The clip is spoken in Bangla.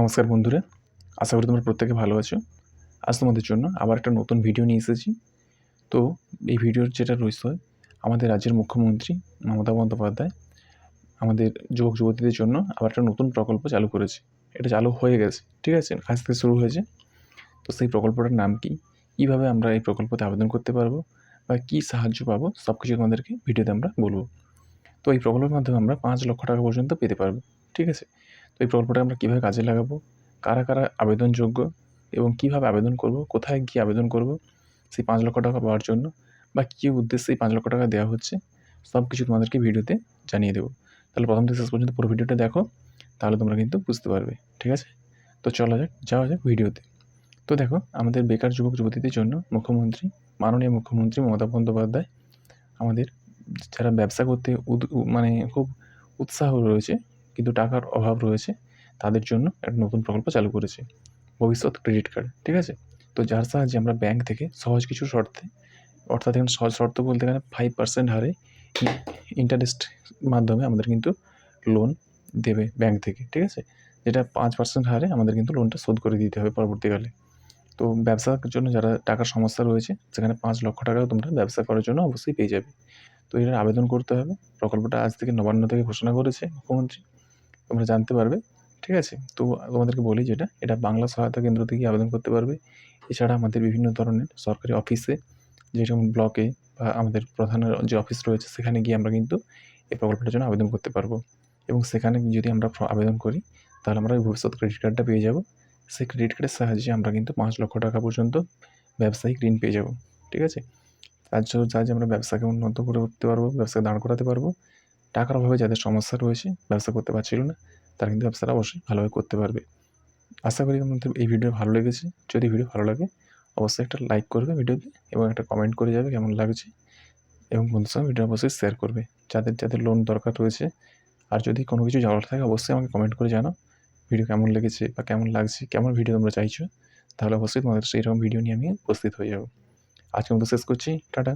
নমস্কার বন্ধুরা, আশা করি তোমরা প্রত্যেকে ভালো আছো। আজ তোমাদের জন্য আবার একটা নতুন ভিডিও নিয়ে এসেছি। তো এই ভিডিওর যেটা রয়েছে, আমাদের রাজ্যের মুখ্যমন্ত্রী মমতা বন্দ্যোপাধ্যায় আমাদের যুবক যুবতীদের জন্য আবার একটা নতুন প্রকল্প চালু করেছে। এটা চালু হয়ে গেছে, ঠিক আছে? কাজ থেকে শুরু হয়েছে। তো সেই প্রকল্পটার নাম কি? কীভাবে আমরা এই প্রকল্পতে আবেদন করতে পারব? বা কী সাহায্য পাবো? সব কিছু তোমাদেরকে ভিডিওতে আমরা বলব। তো এই প্রকল্পের মাধ্যমে আমরা পাঁচ লক্ষ টাকা পর্যন্ত পেতে পারব, ঠিক আছে? তো এই প্রকল্পটা আমরা কীভাবে কাজে লাগাবো? কারা কারা আবেদনযোগ্য এবং কীভাবে আবেদন করব? কোথায় গিয়ে আবেদন করব? সেই পাঁচ লক্ষ টাকা পাওয়ার জন্য বা কী উদ্দেশ্যে এই পাঁচ লক্ষ টাকা দেওয়া হচ্ছে সব কিছু তোমাদেরকে ভিডিওতে জানিয়ে দেবো। তাহলে প্রথম থেকে শেষ পর্যন্ত পুরো ভিডিওটা দেখো, তাহলে তোমরা কিন্তু বুঝতে পারবে, ঠিক আছে? তো চলা যাক, যাওয়া যাক ভিডিওতে। তো দেখো, আমাদের বেকার যুবক যুবতীদের জন্য মুখ্যমন্ত্রী, মাননীয় মুখ্যমন্ত্রী মমতা বন্দ্যোপাধ্যায়, আমাদের যারা ব্যবসা করতে মানে খুব উৎসাহ রয়েছে কিন্তু টাকার অভাব রয়েছে, তাদের জন্য একটা নতুন প্রকল্প চালু করেছে। ভবিষ্যৎ ক্রেডিট কার্ড ঠিক আছে? তো যার সাহায্যে আমরা ব্যাংক থেকে সহজ কিছু শর্তে, অর্থাৎ এখানে সহজ শর্ত বলতে গেলে ফাইভ পার্সেন্ট হারে ইন্টারেস্ট মাধ্যমে আমাদের কিন্তু লোন দেবে ব্যাংক থেকে, ঠিক আছে? যেটা পাঁচ পার্সেন্ট হারে আমাদের কিন্তু লোনটা শোধ করে দিতে হবে পরবর্তীকালে। তো ব্যবসার জন্য যারা টাকার সমস্যা রয়েছে, সেখানে পাঁচ লক্ষ টাকা তোমরা ব্যবসা করার জন্য অবশ্যই পেয়ে যাবে। তো এটার আবেদন করতে হবে। প্রকল্পটা আজ থেকে নবান্ন থেকে ঘোষণা করেছে মুখ্যমন্ত্রী। তোমরা জানতে পারবে, ঠিক আছে? তো তোমাদেরকে বলি যেটা, এটা বাংলা সহায়তা কেন্দ্র থেকে আবেদন করতে পারবে। এছাড়া আমাদের বিভিন্ন ধরনের সরকারি অফিসে যেরকম ব্লকে বা আমাদের প্রধানের যে অফিস রয়েছে, সেখানে গিয়ে আমরা কিন্তু এই প্রকল্পটার জন্য আবেদন করতে পারব। এবং সেখানে যদি আমরা আবেদন করি, তাহলে আমরা ভবিষ্যৎ ক্রেডিট কার্ডটা পেয়ে যাব। সেই ক্রেডিট কার্ডের সাহায্যে আমরা কিন্তু পাঁচ লক্ষ টাকা পর্যন্ত ব্যবসায়িক ঋণ পেয়ে যাব, ঠিক আছে? তার জন্য সাহায্যে আমরা ব্যবসাকে উন্নত করে করতে পারব ব্যবসা দাঁড় করাতে পারব। টাকার অভাবে যাদের সমস্যা রয়েছে, ব্যবসা করতে পারছিল না, তারা কিন্তু ব্যবসাটা অবশ্যই ভালোভাবে করতে পারবে। আশা করি তোমাদের এই ভিডিও ভালো লেগেছে। যদি ভিডিও ভালো লাগে, অবশ্যই একটা লাইক করবে ভিডিওতে এবং একটা কমেন্ট করে যাবে কেমন লাগছে এবং বন্ধুর সঙ্গে ভিডিও অবশ্যই শেয়ার করবে। যাদের যাদের লোন দরকার রয়েছে আর যদি কোনো কিছু জানার থাকে, অবশ্যই আমাকে কমেন্ট করে জানাও। ভিডিও কেমন লেগেছে বা কেমন লাগছে, কেমন ভিডিও তোমরা চাইছো, তাহলে অবশ্যই তোমাদের সেই রকম ভিডিও নিয়ে আমি উপস্থিত হয়ে যাব। আজকে মতো শেষ করছি, টাটা।